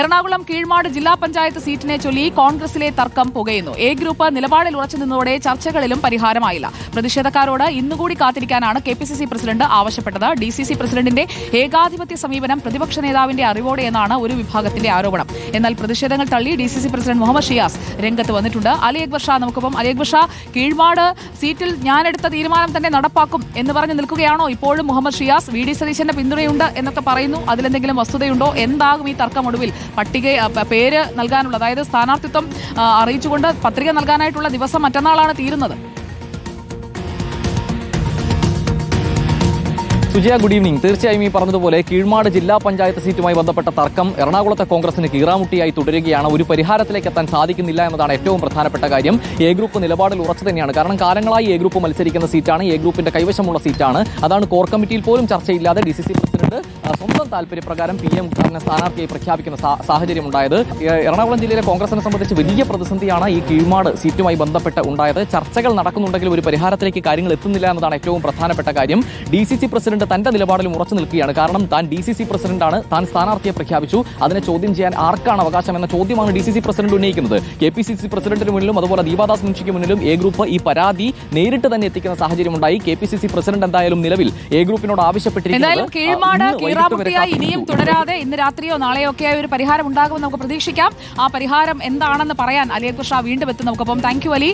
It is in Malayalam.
എറണാകുളം കീഴ്മാട് ജില്ലാ പഞ്ചായത്ത് സീറ്റിനെ ചൊല്ലി കോൺഗ്രസിലെ തർക്കം പുകയുന്നു. എ ഗ്രൂപ്പ് നിലപാടിൽ ഉറച്ചു നിന്നതോടെ ചർച്ചകളിലും പരിഹാരമായില്ല. പ്രതിഷേധക്കാരോട് ഇന്നുകൂടി കാത്തിരിക്കാനാണ് K P C C president ആവശ്യപ്പെട്ടത്. ഡി സി സി പ്രസിഡന്റിന്റെ ഏകാധിപത്യ സമീപനം പ്രതിപക്ഷ നേതാവിന്റെ അറിവോടെ എന്നാണ് ഒരു വിഭാഗത്തിന്റെ ആരോപണം. എന്നാൽ പ്രതിഷേധങ്ങൾ തള്ളി D C C president Muhammad Shiyas രംഗത്ത് വന്നിട്ടുണ്ട്. അലി അക്ബർ ഷാ നമുക്കൊപ്പം. അലി അക്ബർ ഷാ കീഴ്മാട് സീറ്റിൽ ഞാനെടുത്ത തീരുമാനം തന്നെ നടപ്പാക്കും എന്ന് പറഞ്ഞു നിൽക്കുകയാണോ? ഇപ്പോഴും മുഹമ്മദ് ഷിയാസ് വി ഡി സതീശന്റെ പിന്തുണയുണ്ട് എന്നൊക്കെ പറയുന്നു. അതിലെന്തെങ്കിലും വസ്തുതയുണ്ടോ? എന്താകും ഈ തർക്കം ഒടുവിൽ? പട്ടിക പേര് നൽകാനുള്ള അതായത് സ്ഥാനാർത്ഥിത്വം അറിയിച്ചുകൊണ്ട് പത്രിക നൽകാനായിട്ടുള്ള ദിവസം മറ്റന്നാളാണ് തീരുന്നത്. സുജയ ഗുഡ് ഈവനിങ് തീർച്ചയായും ഈ പറഞ്ഞതുപോലെ കീഴ്മാട് ജില്ലാ പഞ്ചായത്ത് സീറ്റുമായി ബന്ധപ്പെട്ട തർക്കം എറണാകുളത്തെ കോൺഗ്രസിന് കീറാമുട്ടിയായി തുടരുകയാണ്. ഒരു പരിഹാരത്തിലേക്ക് എത്താൻ സാധിക്കുന്നില്ല എന്നതാണ് ഏറ്റവും പ്രധാനപ്പെട്ട കാര്യം. എ ഗ്രൂപ്പ് നിലപാടിൽ ഉറച്ചു തന്നെയാണ്. കാരണം കാലങ്ങളായി എ ഗ്രൂപ്പ് മത്സരിക്കുന്ന സീറ്റാണ് എ ഗ്രൂപ്പിന്റെ കൈവശമുള്ള സീറ്റാണ്. അതാണ് കോർ കമ്മിറ്റിയിൽ പോലും ചർച്ചയില്ലാതെ ഡി സി സി പ്രസിഡന്റ് സ്വന്തം താല്പര്യപ്രകാരം പി എം ഖാനെ സ്ഥാനാർത്ഥിയായി പ്രഖ്യാപിക്കുന്ന സാഹചര്യം ഉണ്ടായത് എറണാകുളം ജില്ലയിലെ കോൺഗ്രസിനെ സംബന്ധിച്ച് വലിയ പ്രതിസന്ധിയാണ് ഈ കീഴ്മാട് സീറ്റുമായി ബന്ധപ്പെട്ട് ഉണ്ടായത്. ചർച്ചകൾ നടക്കുന്നുണ്ടെങ്കിലും ഒരു പരിഹാരത്തിലേക്ക് കാര്യങ്ങൾ എത്തുന്നില്ല എന്നതാണ് ഏറ്റവും പ്രധാനപ്പെട്ട കാര്യം. ഡി സി സി പ്രസിഡന്റ് തന്റെ നിലപാടിൽ ഉറച്ചു നിൽക്കുകയാണ്. കാരണം താൻ ഡി സി സി പ്രസിഡന്റാണ്. താൻ സ്ഥാനാർത്ഥിയെ പ്രഖ്യാപിച്ചു. അതിനെ ചോദ്യം ചെയ്യാൻ ആർക്കാണ് അവകാശം എന്ന ചോദ്യമാണ് ഡി സി സി പ്രസിഡന്റ് ഉന്നയിക്കുന്നത്. കെ പി സി സി പ്രസിഡന്റിന് മുന്നിലും അതുപോലെ ദീപാദാസ് മുൻഷിക്ക് മുന്നിലും എ ഗ്രൂപ്പ് ഈ പരാതി നേരിട്ട് തന്നെ എത്തിക്കുന്ന സാഹചര്യമുണ്ടായി. K P C C president എന്തായാലും നിലവിൽ എ ഗ്രൂപ്പിനോട് ആവശ്യപ്പെട്ടിരിക്കുന്നത്. ഇനിയും തുടരാതെ ഇന്ന് രാത്രിയോ നാളെയോ ഒരു പരിഹാരം ഉണ്ടാകുമെന്ന് നമുക്ക് പ്രതീക്ഷിക്കാം. ആ പരിഹാരം എന്താണെന്ന് പറയാൻ അലിയ കൃഷ്ണ വീണ്ടും എത്തും നമുക്കൊപ്പം. Thank you Ali.